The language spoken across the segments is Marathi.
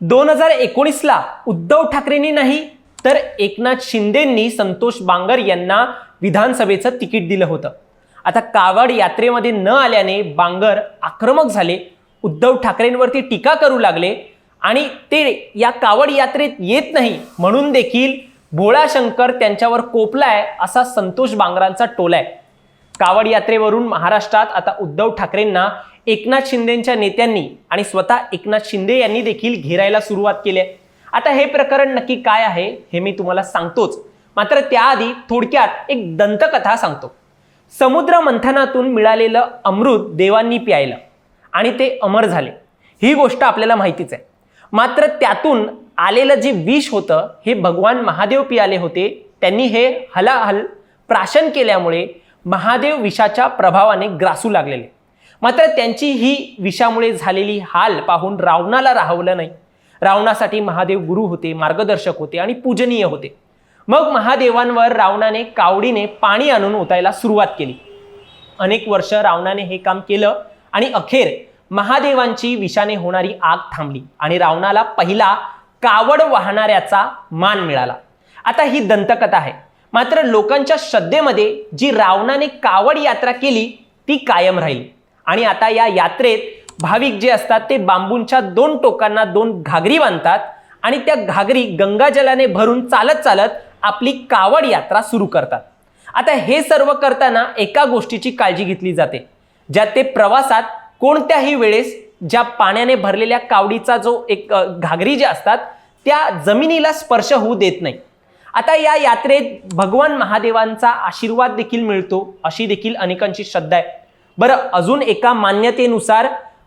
दोन हजार एकोणीसला उद्धव ठाकरेंनी नाही तर एकनाथ शिंदेंनी संतोष बांगर यांना विधानसभेचं तिकीट दिलं होतं. आता कावड यात्रेमध्ये न आल्याने बांगर आक्रमक झाले उद्धव ठाकरेंवरती टीका करू लागले आणि ते या कावड यात्रेत येत नाही म्हणून देखील भोळा शंकर त्यांच्यावर कोपलाय असा संतोष बांगरांचा टोला आहे कावड यात्रेवरून महाराष्ट्रात आता उद्धव ठाकरेंना एकनाथ शिंदेच्या नेत्यांनी आणि स्वतः एकनाथ शिंदे यांनी देखील घेरायला सुरुवात केली आहे. आता हे प्रकरण नक्की काय आहे हे मी तुम्हाला सांगतोच. मात्र त्याआधी थोडक्यात एक दंतकथा सांगतो. समुद्र मंथनातून मिळालेलं अमृत देवांनी प्यायलं आणि ते अमर झाले. ही गोष्ट आपल्याला माहितीच आहे. मात्र त्यातून आलेलं जे विष होतं हे भगवान महादेव पियाले होते. त्यांनी हे हलाहल प्राशन केल्यामुळे महादेव विषाच्या प्रभावाने ग्रासू लागलेले. मात्र त्यांची ही विषामुळे झालेली हाल पाहून रावणाला राहवलं नाही. रावणासाठी महादेव गुरु होते मार्गदर्शक होते आणि पूजनीय होते. मग महादेवांवर रावणाने कावडीने पाणी आणून ओतायला सुरुवात केली. अनेक वर्ष रावणाने हे काम केलं आणि अखेर महादेवांची विषाने होणारी आग थांबली आणि रावणाला पहिला कावड वाहणाऱ्याचा मान मिळाला. आता ही दंतकथा आहे. मात्र लोकांच्या श्रद्धेमध्ये जी रावणाने कावड यात्रा केली ती कायम राहिली. आणि आता या यात्रेत भाविक जे असतात ते बांबूंच्या दोन टोकांना दोन घागरी बांधतात आणि त्या घागरी गंगाजलाने भरून चालत चालत आपली कावड यात्रा सुरू करतात. आता हे सर्व करताना एका गोष्टीची काळजी घेतली जाते ज्यात ते प्रवासात कोणत्याही वेळेस ज्या पाण्याने भरलेल्या कावडीचा जो एक घागरी ज्या असतात त्या जमिनीला स्पर्श होऊ देत नाही. आता या यात्रेत भगवान महादेवांचा आशीर्वाद देखील मिळतो अशी देखील अनेकांची श्रद्धा आहे. बरं अजून एका मान्यतेनुसार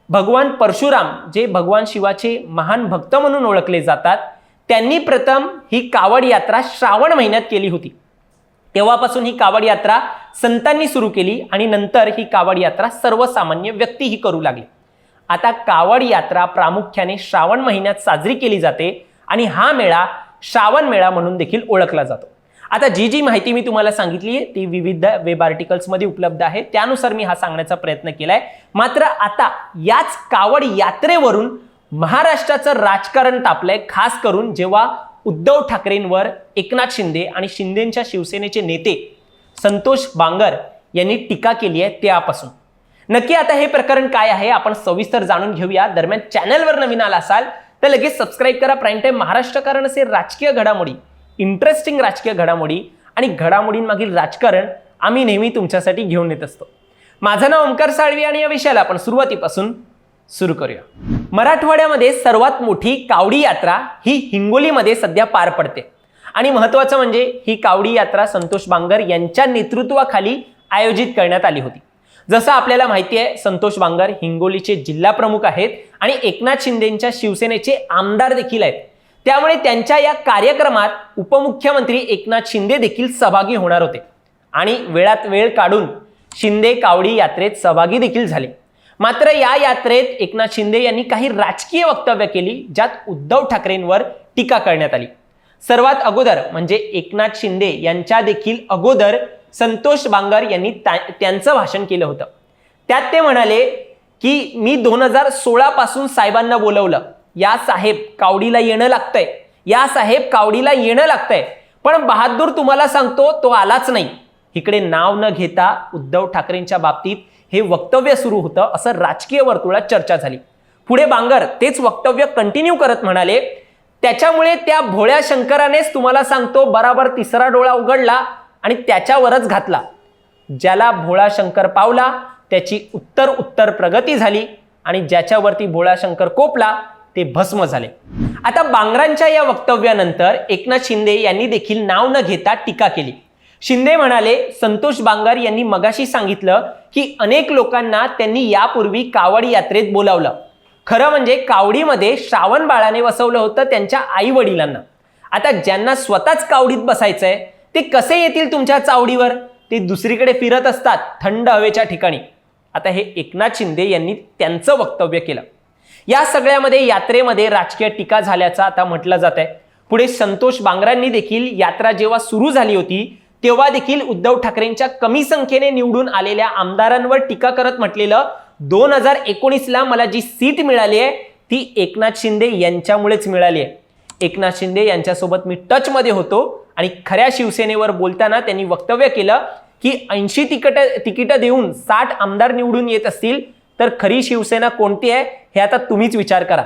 भगवान परशुराम जे भगवान शिवाचे महान भक्त म्हणून ओळखले जातात त्यांनी प्रथम ही कावड यात्रा श्रावण महिन्यात केली होती. तेव्हापासून ही कावड यात्रा संतांनी सुरू केली आणि नंतर ही कावड यात्रा सर्वसामान्य व्यक्तीही करू लागली. आता कावड यात्रा प्रामुख्याने श्रावण महिन्यात साजरी केली जाते आणि हा मेळा श्रावण मेळा म्हणून देखील ओळखला जातो. आता जी जी माहिती मी तुम्हाला सांगितली आहे ती विविध वेब आर्टिकल्समध्ये उपलब्ध आहे. त्यानुसार मी हा सांगण्याचा प्रयत्न केलाय. मात्र आता याच कावड यात्रेवरून महाराष्ट्राचं राजकारण तापलंय खास करून जेव्हा उद्धव ठाकरेंवर एकनाथ शिंदे आणि शिंदेच्या शिवसेनेचे नेते संतोष बांगर यांनी टीका केली आहे त्यापासून. नक्की आता हे प्रकरण काय आहे आपण सविस्तर जाणून घेऊया. दरम्यान चॅनलवर नवीन आला असाल तर लगेच सबस्क्राईब करा. प्राईम टाईम महाराष्ट्र कारण असे राजकीय घडामोडी. इंटरेस्टिंग राजकीय घडामोडी आणि घडामोडींमागील राजकारण आम्ही नेहमी तुमच्यासाठी घेऊन येत असतो. माझं नाव ओंकार साळवी आणि या विषयाला आपण सुरुवातीपासून सुरू करूया. मराठवाड्यामध्ये सर्वात मोठी कावडी यात्रा ही हिंगोलीमध्ये सध्या पार पडते. आणि महत्त्वाचं म्हणजे ही कावडी यात्रा संतोष बांगर यांच्या नेतृत्वाखाली आयोजित करण्यात आली होती. जसं आपल्याला माहिती आहे संतोष बांगर हिंगोलीचे जिल्हा प्रमुख आहेत आणि एकनाथ शिंदेच्या शिवसेनेचे आमदार देखील आहेत. त्यामुळे त्यांच्या या कार्यक्रमात उपमुख्यमंत्री एकनाथ शिंदे देखील सहभागी होणार होते. आणि वेळात वेळ काढून शिंदे कावडी यात्रेत सहभागी देखील झाले. मात्र या यात्रेत एकनाथ शिंदे यांनी काही राजकीय वक्तव्य केली ज्यात उद्धव ठाकरेंवर टीका करण्यात आली. सर्वात अगोदर म्हणजे एकनाथ शिंदे यांच्या देखील अगोदर संतोष बांगर यांनी त्या- त्यांचं भाषण केलं होतं. त्यात ते म्हणाले की मी दोन हजार सोळापासून साहेबांना बोलवलं. या साहेब कावडीला येणं लागतंय. या साहेब कावडीला येणं लागतंय. पण बहादूर तुम्हाला सांगतो तो आलाच नाही. इकडे नाव न घेता उद्धव ठाकरेंच्या बाबतीत हे वक्तव्य सुरू होतं असं राजकीय वर्तुळात चर्चा झाली. पुढे बांगर तेच वक्तव्य कंटिन्यू करत म्हणाले. त्याच्यामुळे त्या भोळ्या शंकरानेच तुम्हाला सांगतो बराबर तिसरा डोळा उघडला आणि त्याच्यावरच घातला. ज्याला भोळा शंकर पावला त्याची उत्तर उत्तर प्रगती झाली आणि ज्याच्यावरती भोळा शंकर कोपला ते भस्म झाले. आता बांगरांच्या या वक्तव्यानंतर एकनाथ शिंदे यांनी देखील नाव न घेता टीका केली. शिंदे म्हणाले संतोष बांगर यांनी मगाशी सांगितलं की अनेक लोकांना त्यांनी यापूर्वी कावड यात्रेत बोलावलं. खरं म्हणजे कावडीमध्ये श्रावण बाळाने वसवलं होतं त्यांच्या आई वडिलांना आता ज्यांना स्वतःच कावडीत बसायचंय ते कसे येतील तुमच्या चावडीवर? ते दुसरीकडे फिरत असतात थंड हवेच्या ठिकाणी. आता हे एकनाथ शिंदे यांनी त्यांचं वक्तव्य केलं. या सगळ्यामध्ये यात्रेमध्ये राजकीय टीका झाल्याचं आता म्हटलं जात आहे पुढे संतोष बांगरांनी देखील यात्रा जेव्हा सुरू झाली होती तेव्हा देखील उद्धव ठाकरेंच्या कमी संख्येने निवडून आलेल्या आमदारांवर टीका करत म्हटलेलं दोन हजार एकोणीसला मला जी सीट मिळाली आहे ती एकनाथ शिंदे यांच्यामुळेच मिळाली आहे. एकनाथ शिंदे यांच्यासोबत मी टचमध्ये होतो आणि खऱ्या शिवसेनेवर बोलताना त्यांनी वक्तव्य केलं की ऐंशी तिकट तिकीटं देऊन साठ आमदार निवडून येत असतील तर खरी शिवसेना कोणती आहे? हे आता तुम्हीच विचार करा.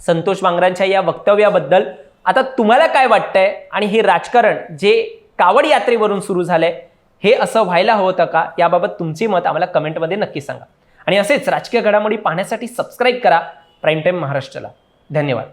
संतोष वांगरांच्या या वक्तव्याबद्दल आता तुम्हाला काय वाटतंय? आणि हे राजकारण जे कावड यात्रेवरून सुरू झालंय हे असं व्हायला हवं होतं का? याबाबत तुमचे मत आम्हाला कमेंटमध्ये नक्की सांगा. आणि असेच राजकीय घडामोडी पाहण्यासाठी सबस्क्राईब करा. प्राईम टाईम महाराष्ट्राला. धन्यवाद.